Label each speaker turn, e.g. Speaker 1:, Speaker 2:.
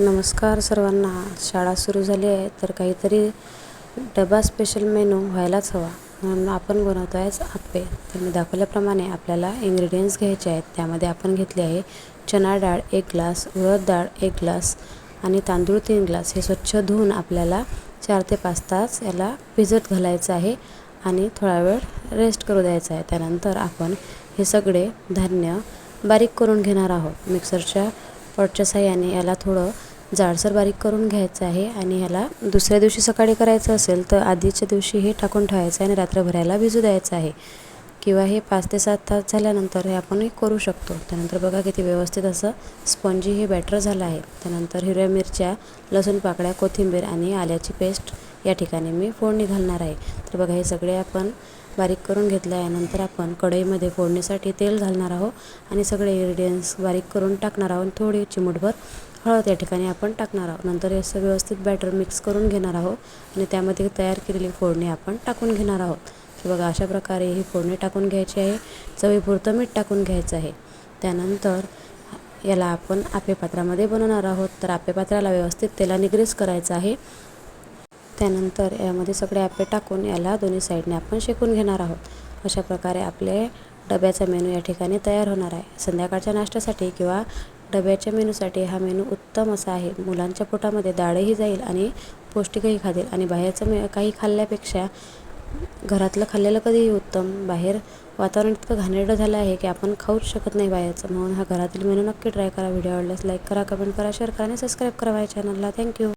Speaker 1: नमस्कार सर्वांना. शाळा सुरू झाली आहे तर काहीतरी डबा स्पेशल मेनू व्हायलाच हवा म्हणून आपण बनवतो आहेच आप्पे. तर मी दाखवल्याप्रमाणे आपल्याला इंग्रेडियंट्स घ्यायचे आहेत. त्यामध्ये आपण घेतले आहे चणा डाळ एक ग्लास उडद डाळ एक ग्लास आणि तांदूळ तीन ग्लास. हे स्वच्छ धुवून आपल्याला चार ते पाच तास याला भिजत घालायचं आहे आणि थोडा वेळ रेस्ट करू द्यायचा आहे. त्यानंतर आपण हे सगळे धान्य बारीक करून घेणार आहोत. मिक्सरच्या पॉटच्या साह्याने याला थोडं जाडसर बारीक करून घ्यायचं आहे आणि ह्याला दुसऱ्या दिवशी सकाळी करायचं असेल तर आधीच्या दिवशी हे टाकून ठेवायचं आहे आणि रात्रभर याला भिजू द्यायचं आहे. किंवा हे पाच ते सात तास झाल्यानंतर हे आपण हे करू शकतो. त्यानंतर बघा किती व्यवस्थित असं स्पंजी हे बॅटर झालं आहे. त्यानंतर हिरव्या मिरच्या लसूण पाकळ्या कोथिंबीर आणि आल्याची पेस्ट या ठिकाणी मी फोडणी घालणार आहे. तर बघा हे सगळे आपण बारीक करून घेतलं आहे. नंतर आपण कढईमध्ये फोडणीसाठी तेल घालणार आहोत आणि सगळे इन्ग्रेडियंट्स बारीक करून टाकणार आहोत थोडी चिमूटभर हळद या ठिकाणी आपण टाकणार आहोत. नंतर हे असं व्यवस्थित बॅटर मिक्स करून घेणार आहोत आणि त्यामध्ये तयार केलेली फोडणी आपण टाकून घेणार आहोत. की बघा अशा प्रकारे ही फोडणी टाकून घ्यायची आहे. चवीपुरतं मीठ टाकून घ्यायचं आहे. त्यानंतर याला आपण आपे पात्रामध्ये बनवणार आहोत. तर आपे पात्राला व्यवस्थित तेलाने ग्रीस करायचं आहे. त्यानंतर यामध्ये सगळे आपे टाकून याला दोन्ही साईडने आपण शेकून घेणार आहोत. अशा प्रकारे आपले डब्याचा मेनू या ठिकाणी तयार होणार आहे. संध्याकाळच्या नाश्त्यासाठी किंवा डब्याच्या मेनूसाठी हा मेनू उत्तम असा आहे. मुलांच्या पोटामध्ये डाळही जाईल आणि पौष्टिकही खातील आणि बाहेरचं मे काही खाल्ल्यापेक्षा घरातलं खाल्लेलं कधीही उत्तम. बाहेर वातावरण इतकं घाणेरडं झालं आहे की आपण खाऊच शकत नाही बाहेरचं. म्हणून हा घरातील मेनू नक्की ट्राय करा. व्हिडिओ आवडल्यास लाईक करा कमेंट करा शेअर करा आणि सबस्क्राईब करा माझ्या चॅनलला. थँक्यू.